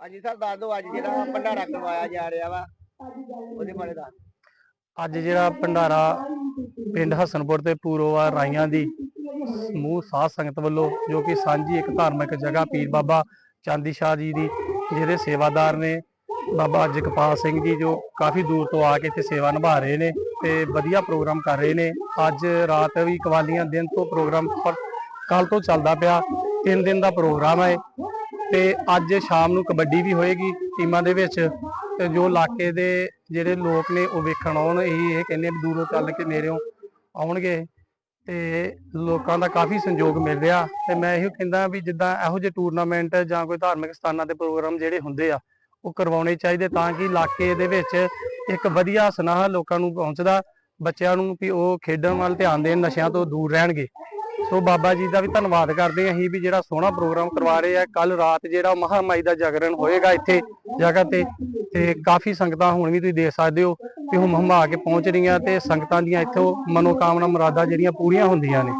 ਹਾਂਜੀ ਸਰ ਦੱਸ ਦਿਓ, ਅੱਜ ਜਿਹੜਾ ਭੰਡਾਰਾ ਕਰਵਾਇਆ ਜਾ ਰਿਹਾ ਵਾ, ਉਹਦੇ ਬਾਰੇ ਦੱਸ ਅੱਜ ਜਿਹੜਾ ਭੰਡਾਰਾ ਪਿੰਡ ਹਸਨਪੁਰ ਤੇ ਪੂਰੋਵਾ ਰਾਈਆਂ ਦੀ ਸਮੂਹ ਸਾਧ ਸੰਗਤ ਵੱਲੋਂ, ਜੋ ਕਿ ਸਾਂਝੀ ਇੱਕ ਧਾਰਮਿਕ ਜਗ੍ਹਾ ਪੀਰ ਬਾਬਾ ਚਾਂਦੀ ਸ਼ਾਹ ਜੀ ਦੀ, ਜਿਹਦੇ ਸੇਵਾਦਾਰ ਨੇ ਬਾਬਾ ਜਗਪਾਲ ਸਿੰਘ ਜੀ, ਜੋ ਕਾਫੀ ਦੂਰ ਤੋਂ ਆ ਕੇ ਇੱਥੇ ਸੇਵਾ ਨਿਭਾ ਰਹੇ ਨੇ ਤੇ ਵਧੀਆ ਪ੍ਰੋਗਰਾਮ ਕਰ ਰਹੇ ਨੇ। ਅੱਜ ਰਾਤ ਵੀ ਕਵਾਲੀਆਂ ਦਿਨ ਤੋਂ ਪ੍ਰੋਗਰਾਮ ਕੱਲ ਤੋਂ ਚੱਲਦਾ ਪਿਆ, ਤਿੰਨ ਦਿਨ ਦਾ ਪ੍ਰੋਗਰਾਮ ਹੈ। ਤੇ ਅੱਜ ਸ਼ਾਮ ਨੂੰ ਕਬੱਡੀ ਵੀ ਹੋਏਗੀ ਟੀਮਾਂ ਦੇ ਵਿੱਚ। ਤੇ ਜੋ ਇਲਾਕੇ ਦੇ ਜਿਹੜੇ ਲੋਕ ਨੇ ਉਹ ਵੇਖਣ ਆਉਣ, ਇਹ ਇਹ ਕਹਿੰਦੇ ਵੀ ਦੂਰੋਂ ਚੱਲ ਕੇ ਨੇੜਿਓਂ ਆਉਣਗੇ। ਤੇ ਲੋਕਾਂ ਦਾ ਕਾਫੀ ਸੰਯੋਗ ਮਿਲ ਰਿਹਾ। ਤੇ ਮੈਂ ਇਹੋ ਕਹਿੰਦਾ ਵੀ ਜਿੱਦਾਂ ਇਹੋ ਜਿਹੇ ਟੂਰਨਾਮੈਂਟ ਜਾਂ ਕੋਈ ਧਾਰਮਿਕ ਸਥਾਨਾਂ ਦੇ ਪ੍ਰੋਗਰਾਮ ਜਿਹੜੇ ਹੁੰਦੇ ਆ, ਉਹ ਕਰਵਾਉਣੇ ਚਾਹੀਦੇ ਤਾਂ ਕਿ ਇਲਾਕੇ ਦੇ ਵਿੱਚ ਇੱਕ ਵਧੀਆ ਸੁਨਾਹ ਲੋਕਾਂ ਨੂੰ ਪਹੁੰਚਦਾ, ਬੱਚਿਆਂ ਨੂੰ ਵੀ ਉਹ ਖੇਡਣ ਵੱਲ ਧਿਆਨ ਦੇਣ, ਨਸ਼ਿਆਂ ਤੋਂ ਦੂਰ ਰਹਿਣਗੇ। ਸੋ ਬਾਬਾ ਜੀ ਦਾ ਵੀ ਧੰਨਵਾਦ ਕਰਦੇ ਹਾਂ ਅਸੀਂ ਵੀ ਜਿਹੜਾ ਸੋਹਣਾ ਪ੍ਰੋਗਰਾਮ ਕਰਵਾ ਰਹੇ ਆ। ਕੱਲ ਰਾਤ ਜਿਹੜਾ ਮਹਾਮਾਈ ਦਾ ਜਾਗਰਣ ਹੋਏਗਾ ਇੱਥੇ ਜਗ੍ਹਾ ਤੇ ਤੇ ਕਾਫੀ ਸੰਗਤਾਂ ਹੁਣ ਵੀ ਤੁਸੀਂ ਦੇਖ ਸਕਦੇ ਹੋ ਕਿ ਹੁਮ ਹਮਾ ਕੇ ਪਹੁੰਚ ਰਹੀਆਂ ਤੇ ਸੰਗਤਾਂ ਦੀਆਂ ਇੱਥੋਂ ਮਨੋਕਾਮਨਾ ਮੁਰਾਦਾਂ ਜਿਹੜੀਆਂ ਪੂਰੀਆਂ ਹੁੰਦੀਆਂ ਨੇ।